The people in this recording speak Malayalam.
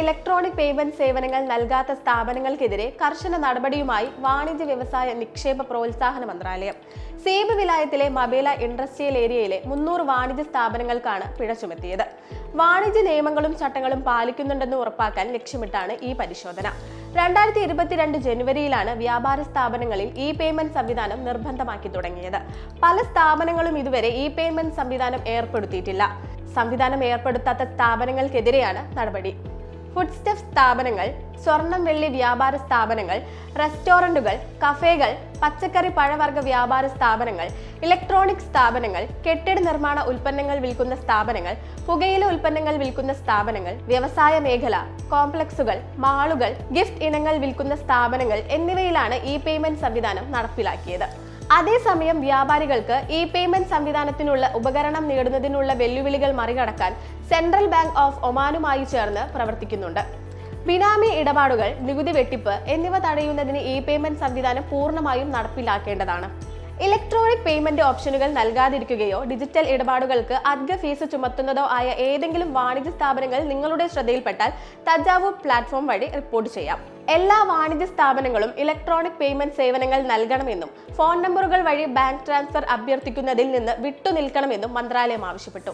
ഇലക്ട്രോണിക് പേയ്മെന്റ് സേവനങ്ങൾ നൽകാത്ത സ്ഥാപനങ്ങൾക്കെതിരെ കർശന നടപടിയുമായി വാണിജ്യ വ്യവസായ നിക്ഷേപ പ്രോത്സാഹന മന്ത്രാലയം. സേബ് വിലായത്തിലെ മബേല ഇൻഡസ്ട്രിയൽ ഏരിയയിലെ മുന്നൂറ് വാണിജ്യ സ്ഥാപനങ്ങൾക്കാണ് പിഴ ചുമത്തിയത്. വാണിജ്യ നിയമങ്ങളും ചട്ടങ്ങളും പാലിക്കുന്നുണ്ടെന്ന് ഉറപ്പാക്കാൻ ലക്ഷ്യമിട്ടാണ് ഈ പരിശോധന. രണ്ടായിരത്തി ഇരുപത്തിരണ്ട് ജനുവരിയിലാണ് വ്യാപാര സ്ഥാപനങ്ങളിൽ ഇ പേയ്മെന്റ് സംവിധാനം നിർബന്ധമാക്കി തുടങ്ങിയത്. പല സ്ഥാപനങ്ങളും ഇതുവരെ ഇ പേയ്മെന്റ് സംവിധാനം ഏർപ്പെടുത്തിയിട്ടില്ല. സംവിധാനം ഏർപ്പെടുത്താത്ത സ്ഥാപനങ്ങൾക്കെതിരെയാണ് നടപടി. ഫുഡ് സ്റ്റെഫ് സ്ഥാപനങ്ങൾ സ്വർണം വെള്ളി വ്യാപാര സ്ഥാപനങ്ങൾ റെസ്റ്റോറന്റുകൾ കഫേകൾ പച്ചക്കറി പഴവർഗ വ്യാപാര സ്ഥാപനങ്ങൾ ഇലക്ട്രോണിക് സ്ഥാപനങ്ങൾ കെട്ടിട നിർമ്മാണ ഉൽപ്പന്നങ്ങൾ വിൽക്കുന്ന സ്ഥാപനങ്ങൾ പുകയില ഉൽപ്പന്നങ്ങൾ വിൽക്കുന്ന സ്ഥാപനങ്ങൾ വ്യവസായ മേഖല കോംപ്ലക്സുകൾ മാളുകൾ ഗിഫ്റ്റ് ഇനങ്ങൾ വിൽക്കുന്ന സ്ഥാപനങ്ങൾ എന്നിവയിലാണ് ഇ പേയ്മെന്റ് സംവിധാനം നടപ്പിലാക്കിയത്. അതേസമയം വ്യാപാരികൾക്ക് ഇ പേയ്മെന്റ് സംവിധാനത്തിനുള്ള ഉപകരണം നേടുന്നതിനുള്ള വെല്ലുവിളികൾ മറികടക്കാൻ സെൻട്രൽ ബാങ്ക് ഓഫ് ഒമാനുമായി ചേർന്ന് പ്രവർത്തിക്കുന്നുണ്ട്. ബിനാമി ഇടപാടുകൾ നികുതി വെട്ടിപ്പ് എന്നിവ തടയുന്നതിന് ഇ പേയ്മെന്റ് സംവിധാനം പൂർണമായും നടപ്പിലാക്കേണ്ടതാണ്. ഇലക്ട്രോണിക് പേയ്മെന്റ് ഓപ്ഷനുകൾ നൽകാതിരിക്കുകയോ ഡിജിറ്റൽ ഇടപാടുകൾക്ക് അധിക ഫീസ് ചുമത്തുന്നതോ ആയ ഏതെങ്കിലും വാണിജ്യ സ്ഥാപനങ്ങൾ നിങ്ങളുടെ ശ്രദ്ധയിൽപ്പെട്ടാൽ തജാവു പ്ലാറ്റ്ഫോം വഴി റിപ്പോർട്ട് ചെയ്യാം. എല്ലാ വാണിജ്യ സ്ഥാപനങ്ങളും ഇലക്ട്രോണിക് പേയ്മെന്റ് സേവനങ്ങൾ നൽകണമെന്നും ഫോൺ നമ്പറുകൾ വഴി ബാങ്ക് ട്രാൻസ്ഫർ അഭ്യർത്ഥിക്കുന്നതിൽ നിന്ന് വിട്ടുനിൽക്കണമെന്നും മന്ത്രാലയം ആവശ്യപ്പെട്ടു.